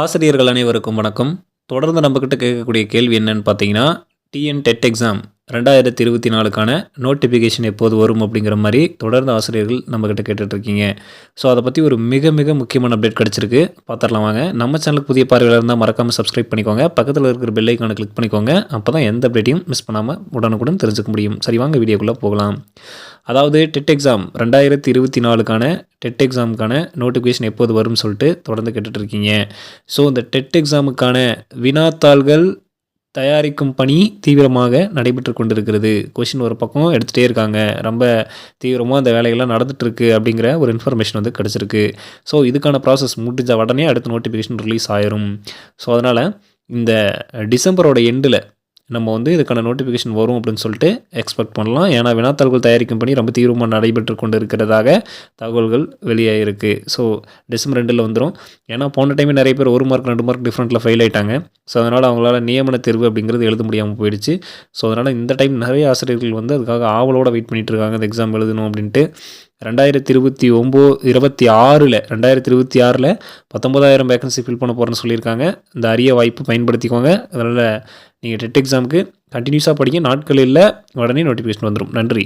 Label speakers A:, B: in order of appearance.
A: ஆசிரியர்கள் அனைவருக்கும் வணக்கம். தொடர்ந்து நம்மக்கிட்ட கேட்கக்கூடிய கேள்வி என்னன்னு பார்த்தீங்கன்னா டிஎன் டெட் எக்ஸாம் ரெண்டாயிரத்தி இருபத்தி நாலுக்கான நோட்டிஃபிகேஷன் எப்போது வரும் அப்படிங்கிற மாதிரி தொடர்ந்து ஆசிரியர்கள் நம்மக்கிட்ட கேட்டுட்ருக்கீங்க ஸோ அதை பற்றி ஒரு மிக மிக முக்கியமான அப்டேட் கிடச்சிருக்கு. பார்த்துடலாம் வாங்க. நம்ம சேனலுக்கு புதிய பார்வையில் இருந்தால் மறக்காமல் சப்ஸ்கிரைப் பண்ணிக்கோங்க. பக்கத்தில் இருக்கிற பெல்லைக்கான கிளிக் பண்ணிக்கோங்க. அப்போ தான் எந்த அப்டேட்டையும் மிஸ் பண்ணாமல் உடனுக்குடன் தெரிஞ்சுக்க முடியும். சரி வாங்க வீடியோக்குள்ளே போகலாம். அதாவது டெட் எக்ஸாம் ரெண்டாயிரத்தி இருபத்தி நாலுக்கான டெட் எக்ஸாமுக்கான நோட்டிஃபிகேஷன் எப்போது வரும்னு சொல்லிட்டு தொடர்ந்து கேட்டுட்ருக்கீங்க. ஸோ இந்த டெட் எக்ஸாமுக்கான வினாத்தாள்கள் தயாரிக்கும் பணி தீவிரமாக நடைபெற்று கொண்டிருக்கிறது. கொஷின் ஒரு பக்கம் எடுத்துகிட்டே இருக்காங்க. ரொம்ப தீவிரமாக அந்த வேலைகள்லாம் நடந்துகிட்ருக்கு அப்படிங்கிற ஒரு இன்ஃபர்மேஷன் வந்து கிடச்சிருக்கு. ஸோ இதுக்கான ப்ராசஸ் முடிஞ்ச உடனே அடுத்த நோட்டிஃபிகேஷன் ரிலீஸ் ஆயிரும். ஸோ அதனால் இந்த டிசம்பரோட எண்டில் நம்ம வந்து இதுக்கான நோட்டிஃபிகேஷன் வரும் அப்படின்னு சொல்லிட்டு எக்ஸ்பெக்ட் பண்ணலாம். ஏன்னா வினாத்தாள்கள் தயாரிக்கும் பணி ரொம்ப தீவிரமாக நடைபெற்று கொண்டு இருக்கிறதாக தகவல்கள் வெளியாகிருக்கு ஸோ டிசம்பர் ரெண்டில் வந்துடும் ஏன்னா போன டைமே நிறைய பேர் ஒரு மார்க் ரெண்டு மார்க் டிஃப்ரெண்ட்டில் ஃபெயில் ஆயிட்டாங்க. ஸோ அதனால் அவங்களால நியமன தேர்வு அப்படிங்கிறது எழுத முடியாமல் போயிடுச்சு. ஸோ அதனால் இந்த டைம் நிறைய ஆசிரியர்கள் வந்து அதுக்காக ஆவலோட வெயிட் பண்ணிகிட்டு இருக்காங்க. எக்ஸாம் எழுதணும் அப்படின்ட்டு. ரெண்டாயிரத்தி இருபத்தி ஒம்போ இருபத்தி ஆறில் ரெண்டாயிரத்தி இருபத்தி ஆறில் பத்தொம்பதாயிரம் வேக்கன்சி ஃபில் பண்ண போகிறேன்னு சொல்லியிருக்காங்க. இந்த அரிய வாய்ப்பு பயன்படுத்திக்கோங்க. அதனால் நீங்கள் டெட் எக்ஸாமுக்கு கண்டினியூஸாக படிக்க நாட்கள் இல்லை உடனே நோட்டிஃபிகேஷன் வந்துடும் நன்றி.